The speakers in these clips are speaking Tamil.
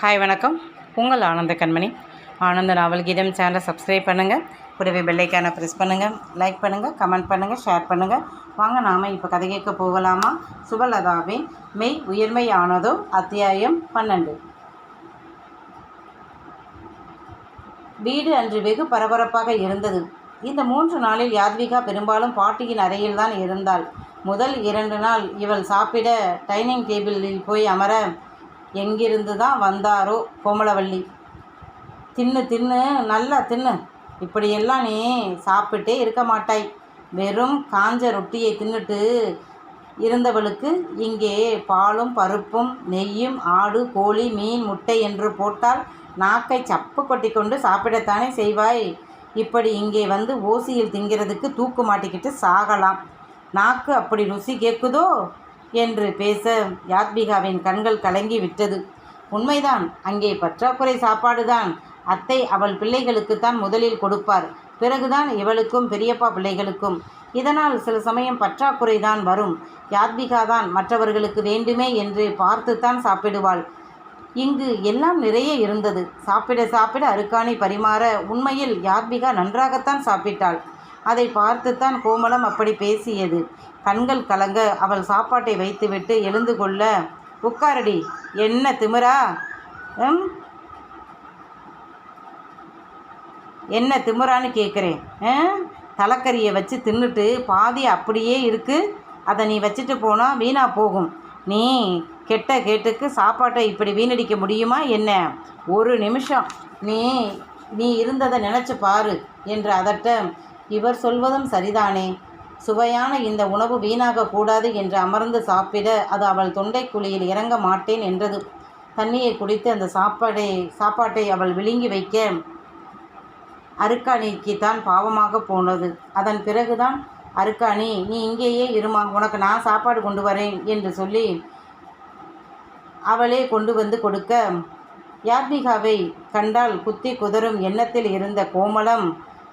ஹாய் வணக்கம். உங்கள் ஆனந்த கண்மணி. ஆனந்த நாவல் கீதம் சேனலை சப்ஸ்கிரைப் பண்ணுங்கள் கூடவே பெல்லைக்கான ப்ரெஸ் பண்ணுங்கள் லைக் பண்ணுங்கள் கமெண்ட் பண்ணுங்கள் ஷேர் பண்ணுங்கள் வாங்க நாம் இப்போ கதை கேட்க போகலாமா? சுபலதாவே மெய் உயர்மையானதோ அத்தியாயம் பன்னெண்டு. வீடு அன்று வெகு பரபரப்பாக இருந்தது. இந்த மூன்று நாளில் யாத்விகா பெரும்பாலும் பாட்டியின் அறையில்தான் இருந்தாள். முதல் இரண்டு நாள் இவள் சாப்பிட டைனிங் டேபிளில் போய் அமர எங்கிருந்து தான் வந்தாரோ கோமலவள்ளி தின்னு தின்னு நல்லா தின்னு. இப்படியெல்லாம் நீ சாப்பிட்டே இருக்க மாட்டாய். வெறும் காஞ்ச ரொட்டியை தின்னுட்டு இருந்தவளுக்கு இங்கே பாலும் பருப்பும் நெய்யும் ஆடு கோழி மீன் முட்டை என்று போட்டால் நாக்கை சப்பு கொட்டி கொண்டு சாப்பிடத்தானே செய்வாய். இப்படி இங்கே வந்து ஓசியில் திங்கிறதுக்கு தூக்கு மாட்டிக்கிட்டு சாகலாம். நாக்கு அப்படி ருசி கேட்குதோ? என்று பேச யாத்பிகாவின் கண்கள் கலங்கி விட்டது உண்மைதான் அங்கே பற்றாக்குறை சாப்பாடுதான். அத்தை அவள் பிள்ளைகளுக்குத்தான் முதலில் கொடுப்பார். பிறகுதான் இவளுக்கும் பெரியப்பா பிள்ளைகளுக்கும். இதனால் சில சமயம் பற்றாக்குறை தான் வரும். யாத்பிகா தான் மற்றவர்களுக்கு வேண்டுமே என்று பார்த்துத்தான் சாப்பிடுவாள். இங்கு எல்லாம் நிறைய இருந்தது. சாப்பிட சாப்பிட அருக்காணி பரிமாற உண்மையில் யாத்பிகா நன்றாகத்தான் சாப்பிட்டாள். அதை பார்த்துத்தான் கோமலம் அப்படி பேசியது. கண்கள் கலங்க அவள் சாப்பாட்டை வைத்துவிட்டு எழுந்து கொள்ள உட்காரடி என்ன திமிரா? ம்? என்ன திமிரான்னு கேட்குறேன் தலைக்கறியை வச்சு தின்னுட்டு பாதி அப்படியே இருக்குது அதை நீ வச்சுட்டு போனால் வீணாக போகும். நீ கெட்ட கேட்டுக்கு சாப்பாட்டை இப்படி வீணடிக்க முடியுமா என்ன? ஒரு நிமிஷம். நீ நீ இருந்ததை நினச்சி பாரு என்று அதட்ட இவர் சொல்வதும் சரிதானே? சுவையான இந்த உணவு வீணாகக்கூடாது என்று அமர்ந்து சாப்பிட அது அவள் தொண்டை குழியில் இறங்க மாட்டேன் என்றது. தண்ணியை குடித்து அந்த சாப்பாடை சாப்பாட்டை அவள் விழுங்கி வைக்க அருக்காணிக்கு தான் பாவமாக போனது. அதன் பிறகுதான் அருக்காணி நீ இங்கேயே இருமா? உனக்கு நான் சாப்பாடு கொண்டு வரேன் என்று சொல்லி அவளே கொண்டு வந்து கொடுக்க யாத்மிகாவை கண்டால் குத்தி குதறும் எண்ணத்தில் இருந்த கோமலம்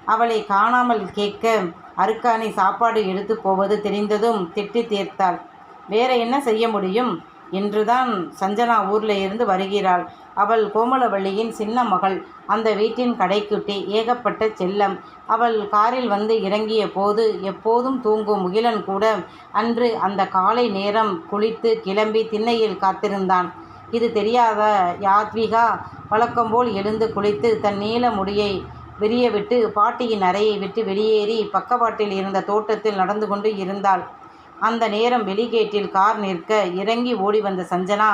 அவளை காணாமல் கேட்க அருக்காணி சாப்பாடு எடுத்து போவது தெரிந்ததும் திட்டி தீர்த்தாள். வேற என்ன செய்ய முடியும்? இன்றுதான் சஞ்சனா ஊரில் இருந்து வருகிறாள். அவள் கோமலவள்ளியின் சின்ன மகள். அந்த வீட்டின் கடைக்குட்டி ஏகப்பட்ட செல்லம். அவள் காரில் வந்து இறங்கிய போது எப்போதும் தூங்கும் முகிலன் கூட அன்று அந்த காலை நேரம் குளித்து கிளம்பி திண்ணையில் காத்திருந்தான். இது தெரியாத யாத்விகா? வழக்கம்போல் எழுந்து குளித்து தன் நீல முடியை விரியவிட்டு பாட்டியின் அறையை விட்டு வெளியேறி பக்கவாட்டில் இருந்த தோட்டத்தில் நடந்து கொண்டு இருந்தாள். அந்த நேரம் வெளிகேட்டில் கார் நிற்க இறங்கி ஓடி வந்த சஞ்சனா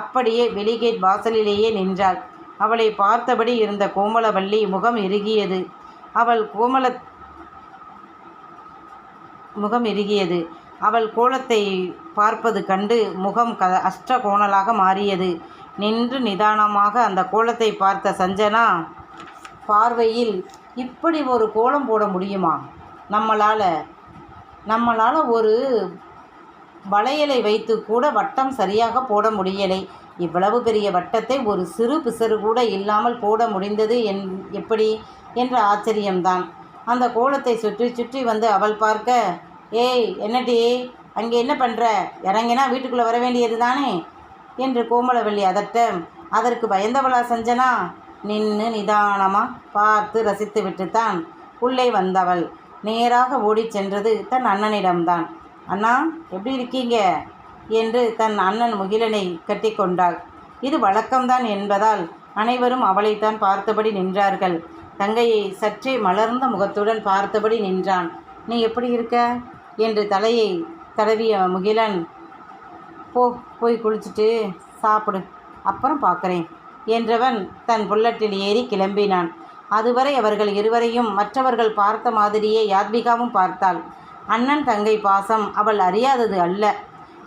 அப்படியே வெளிகேட் வாசலிலேயே நின்றாள். அவளை பார்த்தபடி இருந்த கோமலவள்ளி முகம் இறுகியது. அவள் கோமல முகம் இறுகியது. அவள் கோலத்தை பார்ப்பது கண்டு முகம் க அஷ்ட கோணலாக மாறியது. நின்று நிதானமாக அந்த கோலத்தை பார்த்த சஞ்சனா பார்வையில் இப்படி ஒரு கோலம் போட முடியுமா? நம்மளால் நம்மளால் ஒரு வளையலை வைத்து கூட வட்டம் சரியாக போட முடியலை. இவ்வளவு பெரிய வட்டத்தை ஒரு சிறு பிசறு கூட இல்லாமல் போட முடிந்தது என் எப்படி? என்ற ஆச்சரியம்தான். அந்த கோலத்தை சுற்றி சுற்றி வந்து அவள் பார்க்க ஏய் என்னடி? அங்கே என்ன பண்ணுற இறங்கினா வீட்டுக்குள்ளே வர வேண்டியது தானே என்று கோமலவல்லி அதட்ட அதற்கு பயந்தவளா செஞ்சனா? நின்று நிதானமாக பார்த்து ரசித்து விட்டுத்தான் உள்ளே வந்தவள். நேராக ஓடிச் சென்றது தன் அண்ணனிடம்தான். அண்ணா எப்படி இருக்கீங்க? என்று தன் அண்ணன் முகிலனை கட்டிக்கொண்டாள். இது வழக்கம்தான் என்பதால் அனைவரும் அவளைத்தான் பார்த்தபடி நின்றார்கள். தங்கையை சற்றே மலர்ந்த முகத்துடன் பார்த்தபடி நின்றான். நீ எப்படி இருக்க? என்று தலையை தடவிய முகிலன் போ போய் குளிச்சுட்டு சாப்பிடு. அப்புறம் பார்க்குறேன். என்றவன் தன் புல்லட்டில் ஏறி கிளம்பினான். அதுவரை அவர்கள் இருவரையும் மற்றவர்கள் பார்த்த மாதிரியே யாத்விகாவும் பார்த்தாள். அண்ணன் தங்கை பாசம் அவள் அறியாதது அல்ல.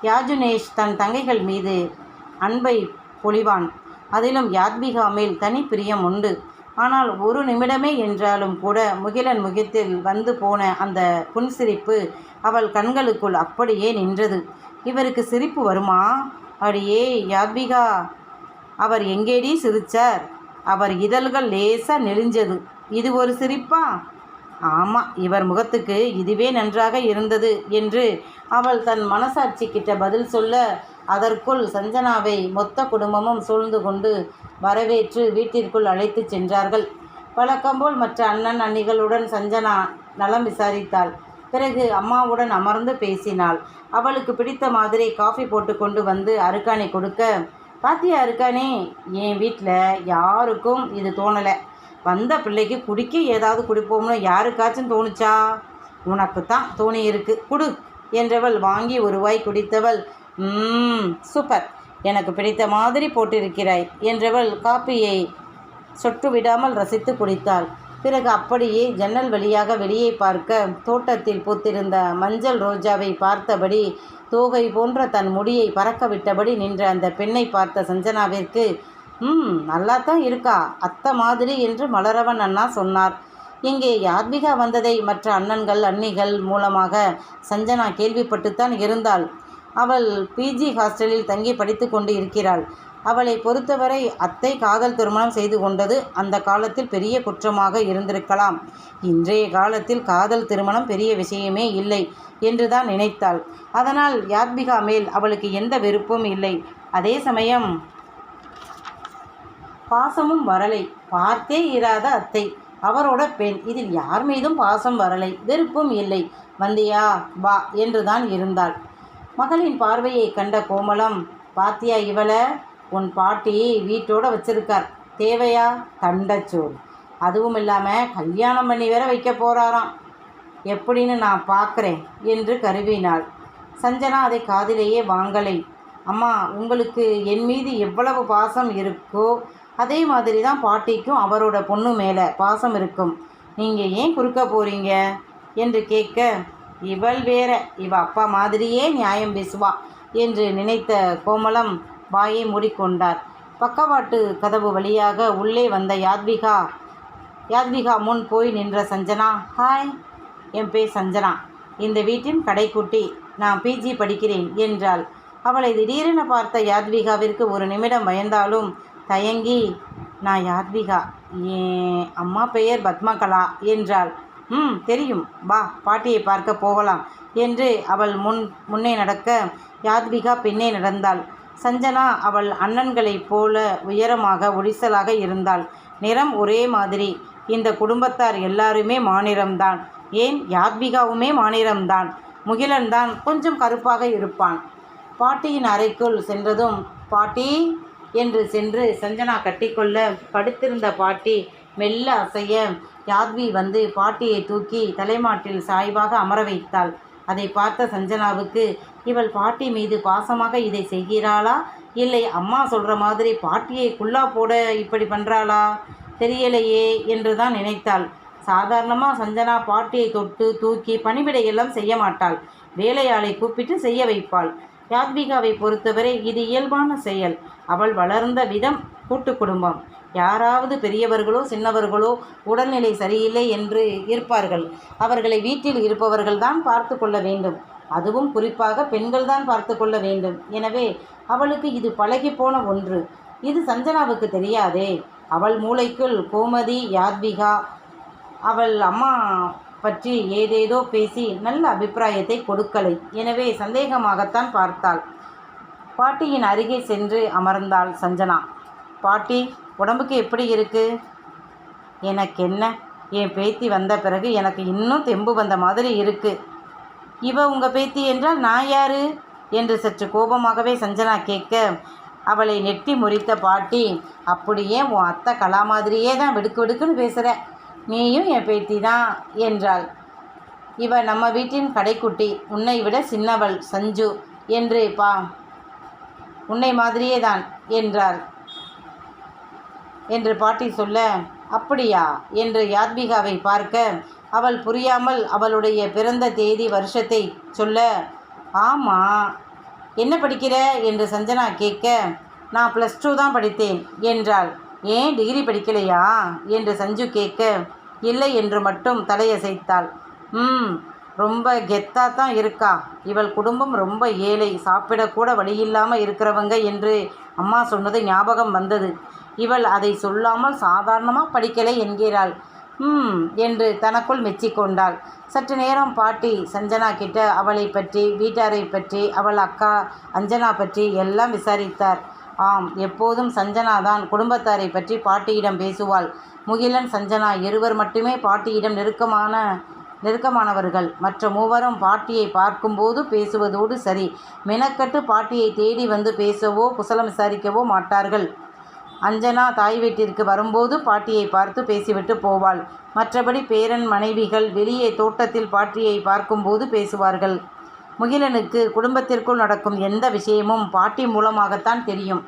யாஜுனேஷ் தன் தங்கைகள் மீது அன்பை பொழிவான். அதிலும் யாத்விகா மேல் தனி பிரியம் உண்டு. ஆனால் ஒரு நிமிடமே என்றாலும் கூட முகிலன் முகத்தில் வந்து போன அந்த புன்சிரிப்பு அவள் கண்களுக்குள் அப்படியே நின்றது. இவருக்கு சிரிப்பு வருமா? அடியே யாத்விகா அவர் எங்கேடி சிரிச்சார்? அவர் இதழ்கள் லேசாக நெளிஞ்சது. இது ஒரு சிரிப்பா? ஆமாம் இவர் முகத்துக்கு இதுவே நன்றாக இருந்தது என்று அவள் தன் மனசாட்சி கிட்ட பதில் சொல்ல அதற்குள் சஞ்சனாவை மொத்த குடும்பமும் சூழ்ந்து கொண்டு வரவேற்று வீட்டிற்குள் அழைத்து சென்றார்கள். வழக்கம்போல் மற்ற அண்ணன் அண்ணிகளுடன் சஞ்சனா நலம் விசாரித்தாள். பிறகு அம்மாவுடன் அமர்ந்து பேசினாள். அவளுக்கு பிடித்த மாதிரி காஃபி போட்டு கொண்டு வந்து அருகாணி கொடுக்க பாத்தியா இருக்கானே? என் வீட்டில் யாருக்கும் இது தோணலை. வந்த பிள்ளைக்கு குடிக்க ஏதாவது குடிப்போம்னு யாருக்காச்சும் தோணுச்சா? உனக்கு தான் தோணி இருக்கு. குடு என்றவள் வாங்கி ஒரு வாய் குடித்தவள். ம் சூப்பர். எனக்கு பிடித்த மாதிரி போட்டிருக்கிறாய் என்றவள் காப்பியை சொட்டு விடாமல் ரசித்து குடித்தாள். பிறகு அப்படியே ஜன்னல் வழியாக வெளியே பார்க்க தோட்டத்தில் பூத்திருந்த மஞ்சள் ரோஜாவை பார்த்தபடி தோகை போன்ற தன் முடியை பறக்க விட்டபடி நின்ற அந்த பெண்ணை பார்த்த சஞ்சனாவிற்கு ம் நல்லா தான் இருக்கா அத்தை மாதிரி என்று மலரவன் அண்ணா சொன்னார். இங்கே யாத்விகா வந்ததை மற்ற அண்ணன்கள் அண்ணிகள் மூலமாக சஞ்சனா கேள்விப்பட்டுத்தான் இருந்தாள். அவள் பிஜி ஹாஸ்டலில் தங்கி படித்து கொண்டு இருக்கிறாள். அவளை பொறுத்தவரை அத்தை காதல் திருமணம் செய்து கொண்டது அந்த காலத்தில் பெரிய குற்றமாக இருந்திருக்கலாம். இன்றைய காலத்தில் காதல் திருமணம் பெரிய விஷயமே இல்லை என்றுதான் நினைத்தாள். அதனால் யாத்மிகா மேல் அவளுக்கு எந்த வெறுப்பும் இல்லை. அதே சமயம் பாசமும் வரலை. பார்த்தே இராத அத்தை. அவரோட பெண். இதில் யார் மீதும் பாசம் வரலை. வெறுப்பும் இல்லை. வந்தியா வா என்றுதான் இருந்தாள். மகளின் பார்வையை கண்ட கோமலம் பாத்தியா இவளை? உன் பாட்டி வீட்டோட வச்சிருக்கார். தேவையா? தண்டச்சோறு. அதுவும் இல்லாமல் கல்யாணம் பண்ணி வேற வைக்க போகிறாராம் எப்படின்னு நான் பார்க்குறேன் என்று கருவினாள். சஞ்சனா அதை காதிலேயே வாங்கலை. அம்மா உங்களுக்கு என் மீது எவ்வளவு பாசம் இருக்கோ அதே மாதிரி தான் பாட்டிக்கும் அவரோட பொண்ணு மேலே பாசம் இருக்கும். நீங்கள் ஏன் குறுக்க போகிறீங்க என்று கேட்க இவள் வேற. இவ அப்பா மாதிரியே நியாயம் பேசுவா என்று நினைத்த கோமளம் வாயை மூடிக்கொண்டார். பக்கவாட்டு கதவு வழியாக உள்ளே வந்த யாத்விகா யாத்விகா முன் போய் நின்ற சஞ்சனா ஹாய் என் பேர் சஞ்சனா. இந்த வீட்டின் கடைக்குட்டி. நான் பிஜி படிக்கிறேன் என்றாள். அவளை திடீரென பார்த்த யாத்விகாவிற்கு ஒரு நிமிடம் பயந்தாலும் தயங்கி நான் யாத்விகா. என் அம்மா பெயர் பத்மகலா என்றாள். ம் தெரியும். வா பாட்டியை பார்க்க போகலாம் என்று அவள் முன் முன்னே நடக்க யாத்விகா பின்னே நடந்தாள். சஞ்சனா அவள் அண்ணன்களைப் போல உயரமாக ஒடிசலாக இருந்தாள். நிறம் ஒரே மாதிரி. இந்த குடும்பத்தார் எல்லாருமே மாநிறம்தான். ஏன்? யாத்விகாவுமே மாநிறம்தான். முகிலன் தான் கொஞ்சம் கருப்பாக இருப்பான். பாட்டியின் அறைக்குள் சென்றதும் பாட்டி என்று சென்று சஞ்சனா கட்டிக்கொள்ள படுத்திருந்த பாட்டி மெல்ல அசைய யாத்வி வந்து பாட்டியை தூக்கி தலைமாட்டில் சாய்வாக அமர வைத்தாள். அதை பார்த்த சஞ்சனாவுக்கு இவள் பாட்டி மீது பாசமாக இதை செய்கிறாளா? இல்லை அம்மா சொல்கிற மாதிரி பாட்டியை குள்ளா போட இப்படி பண்ணுறாளா தெரியலையே என்று தான் நினைத்தாள். சாதாரணமாக சஞ்சனா பாட்டியை தொட்டு தூக்கி பணிவிடையெல்லாம் செய்ய மாட்டாள். வேலையாளை கூப்பிட்டு செய்ய வைப்பாள். யாத்விகாவை பொறுத்தவரை இது இயல்பான செயல். அவள் வளர்ந்த விதம் கூட்டு குடும்பம். யாராவது பெரியவர்களோ சின்னவர்களோ உடல்நிலை சரியில்லை என்று இருப்பார்கள். அவர்களை வீட்டில் இருப்பவர்கள் தான் பார்த்து கொள்ள வேண்டும். அதுவும் குறிப்பாக பெண்கள்தான் பார்த்து கொள்ள வேண்டும். எனவே அவளுக்கு இது பழகி போன ஒன்று. இது சஞ்சனாவுக்கு தெரியாதே. அவள் மூளைக்குள் கோமதி யாத்விகா அவள் அம்மா பற்றி ஏதேதோ பேசி நல்ல அபிப்பிராயத்தை கொடுக்கலை. எனவே சந்தேகமாகத்தான் பார்த்தாள். பாட்டியின் அருகே சென்று அமர்ந்தாள் சஞ்சனா. பாட்டி உடம்புக்கு எப்படி இருக்கு? எனக்கு என்ன என் பேத்தி வந்த பிறகு எனக்கு இன்னும் தெம்பு வந்த மாதிரி இருக்கு. இவ உங்கள் பேத்தி என்றால் நான் யாரு? என்று சற்று கோபமாகவே சஞ்சனா கேட்க அவளை நெட்டி முறித்த பாட்டி அப்படியே உன் அத்தை கலா மாதிரியே தான் வெடுக்கு வெடுக்குன்னு பேசுகிற நீயும் என் பேத்தி தான் என்றாள். இவ நம்ம வீட்டின் கடைக்குட்டி உன்னை விட சின்னவள் சஞ்சு என்று பா உன்னை மாதிரியே தான் என்றாள் என்று பாட்டி சொல்ல அப்படியா? என்று யாத்விகாவை பார்க்க அவள் புரியாமல் அவளுடைய பிறந்த தேதி வருஷத்தை சொல்ல ஆமாம் என்ன படிக்கிற? என்று சஞ்சனா கேட்க நான் ப்ளஸ் டூ தான் படித்தேன் என்றாள். ஏன் டிகிரி படிக்கலையா? என்று சஞ்சு கேட்க இல்லை என்று மட்டும் தலையசைத்தாள். ம் ரொம்ப கெத்தாக தான் இருக்கா? இவள் குடும்பம் ரொம்ப ஏழை. சாப்பிடக்கூட வழியில்லாமல் இருக்கிறவங்க என்று அம்மா சொன்னது ஞாபகம் வந்தது. இவள் அதை சொல்லாமல் சாதாரணமாக படிக்கலை என்கிறாள். ம் என்று தனக்குள் மெச்சிக்கொண்டாள் சற்று நேரம் பாட்டி சஞ்சனா கிட்ட அவளை பற்றி வீட்டாரை பற்றி அவள் அக்கா அஞ்சனா பற்றி எல்லாம் விசாரித்தார். ஆம் எப்போதும் சஞ்சனா தான் குடும்பத்தாரை பற்றி பாட்டியிடம் பேசுவாள். முகிலன் சஞ்சனா இருவர் மட்டுமே பாட்டியிடம் நெருக்கமான நெருக்கமானவர்கள். மற்ற மூவரும் பாட்டியை பார்க்கும்போது பேசுவதோடு சரி. மெனக்கட்டு பாட்டியை தேடி வந்து பேசவோ குசலம் விசாரிக்கவோ மாட்டார்கள். அஞ்சனா தாய் வீட்டிற்கு வரும்போது பாட்டியை பார்த்து பேசிவிட்டு போவாள். மற்றபடி பேரன் மனைவிகள் வெளியே தோட்டத்தில் பாட்டியை பார்க்கும்போது பேசுவார்கள். முகிலனுக்கு குடும்பத்திற்குள் நடக்கும் எந்த விஷயமும் பாட்டி மூலமாகத்தான் தெரியும்.